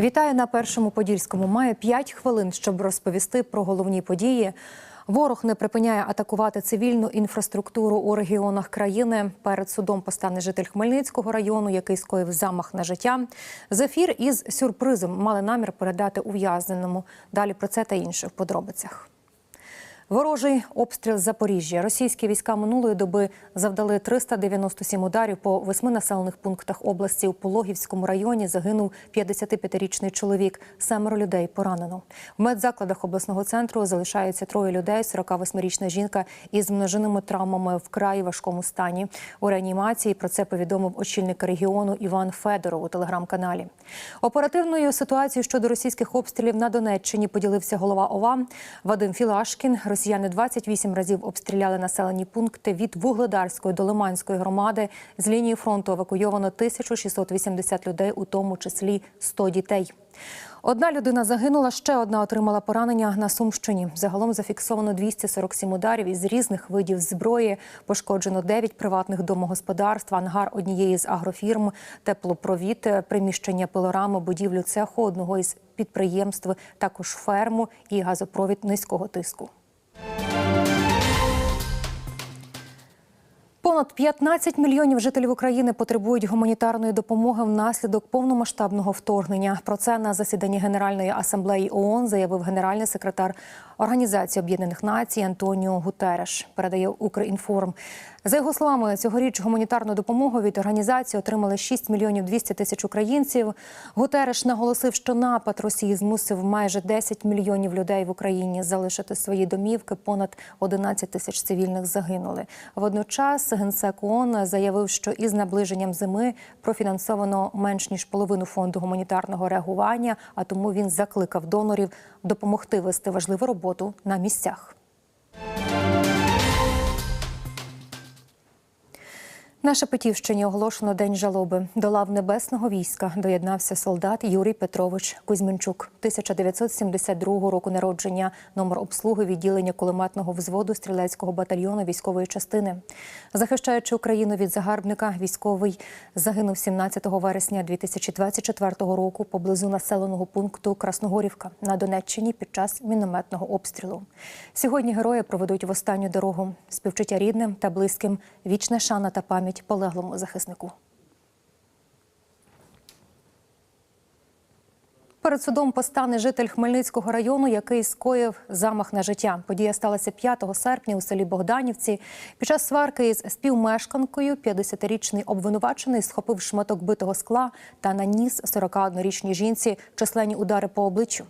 Вітаю на першому подільському. Має 5 хвилин, щоб розповісти про головні події. Ворог не припиняє атакувати цивільну інфраструктуру у регіонах країни. Перед судом постане житель Хмельницького району, який скоїв замах на життя. Зефір із сюрпризом мали намір передати ув'язненому. Далі про це та інше в подробицях. Ворожий обстріл Запоріжжя. Російські війська минулої доби завдали 397 ударів по восьми населених пунктах області. У Пологівському районі загинув 55-річний чоловік. Семеро людей поранено. В медзакладах обласного центру залишаються троє людей. 48-річна жінка із множинними травмами в край важкому стані. У реанімації про це повідомив очільник регіону Іван Федоров у телеграм-каналі. Оперативною ситуацією щодо російських обстрілів на Донеччині поділився голова ОВА Вадим Філашкін. Росіяни 28 разів обстріляли населені пункти від Вугледарської до Лиманської громади. З лінії фронту евакуйовано 1680 людей, у тому числі 100 дітей. Одна людина загинула, ще одна отримала поранення на Сумщині. Загалом зафіксовано 247 ударів із різних видів зброї. Пошкоджено 9 приватних домогосподарств, ангар однієї з агрофірм, теплопровід, приміщення пилорами, будівлю цеху одного із підприємств, також ферму і газопровід низького тиску. Понад 15 мільйонів жителів України потребують гуманітарної допомоги внаслідок повномасштабного вторгнення. Про це на засіданні Генеральної асамблеї ООН заявив генеральний секретар Організації Об'єднаних Націй Антоніо Гутереш. Передає Укрінформ. За його словами, цьогоріч гуманітарну допомогу від організації отримали 6 мільйонів 200 тисяч українців. Гутереш наголосив, що напад Росії змусив майже 10 мільйонів людей в Україні залишити свої домівки. Понад 11 тисяч цивільних загинули. Водночас генсек ООН заявив, що із наближенням зими профінансовано менш ніж половину фонду гуманітарного реагування. А тому він закликав донорів допомогти вести важливу роботу на місцях. На Шепетівщині оголошено день жалоби. До лав небесного війська доєднався солдат Юрій Петрович Кузьмінчук, 1972 року народження, номер обслуги відділення кулеметного взводу стрілецького батальйону військової частини. Захищаючи Україну від загарбника, військовий загинув 17 вересня 2024 року поблизу населеного пункту Красногорівка на Донеччині під час мінометного обстрілу. Сьогодні герої проведуть в останню дорогу співчуття рідним та близьким, вічна шана та пам'ять полеглому захиснику. Перед судом постане житель Хмельницького району, який скоїв замах на життя. Подія сталася 5 серпня у селі Богданівці. Під час сварки із співмешканкою 50-річний обвинувачений схопив шматок битого скла та наніс 41-річній жінці численні удари по обличчю.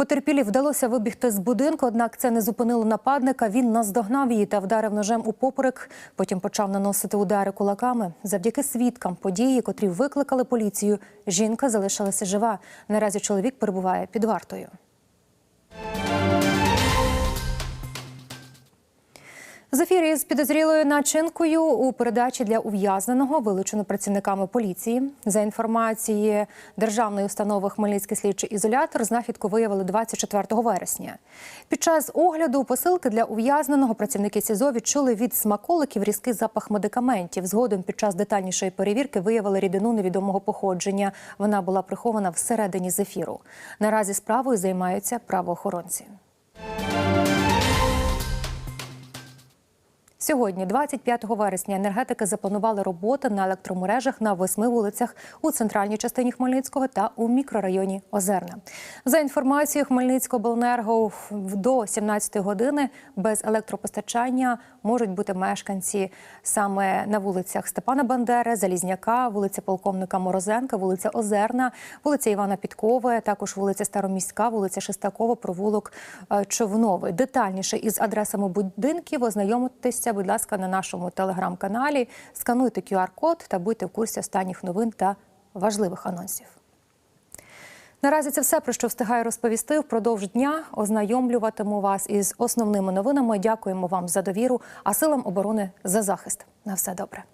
Потерпілі вдалося вибігти з будинку, однак це не зупинило нападника. Він наздогнав її та вдарив ножем у поперек. Потім почав наносити удари кулаками. Завдяки свідкам події, котрі викликали поліцію, жінка залишилася жива. Наразі чоловік перебуває під вартою. Зефір із підозрілою начинкою у передачі для ув'язненого вилучено працівниками поліції. За інформацією державної установи Хмельницький слідчий ізолятор, знахідку виявили 24 вересня. Під час огляду посилки для ув'язненого працівники СІЗО відчули від смаколиків різкий запах медикаментів. Згодом під час детальнішої перевірки виявили рідину невідомого походження. Вона була прихована всередині зефіру. Наразі справою займаються правоохоронці. Сьогодні, 25 вересня, енергетики запланували роботи на електромережах на восьми вулицях у центральній частині Хмельницького та у мікрорайоні Озерна. За інформацією Хмельницького до 17 години без електропостачання можуть бути мешканці саме на вулицях Степана Бандери, Залізняка, вулиця Полковника Морозенка, вулиця Озерна, вулиця Івана Підкови, також вулиця Староміська, вулиця Шестакова, провулок е, Човновий. Детальніше із адресами будинків ознайомитися будь ласка, на нашому телеграм-каналі. Скануйте QR-код та будьте в курсі останніх новин та важливих анонсів. Наразі це все про що встигаю розповісти. Впродовж дня ознайомлюватиму вас із основними новинами. Дякуємо вам за довіру, а силам оборони за захист. На все добре.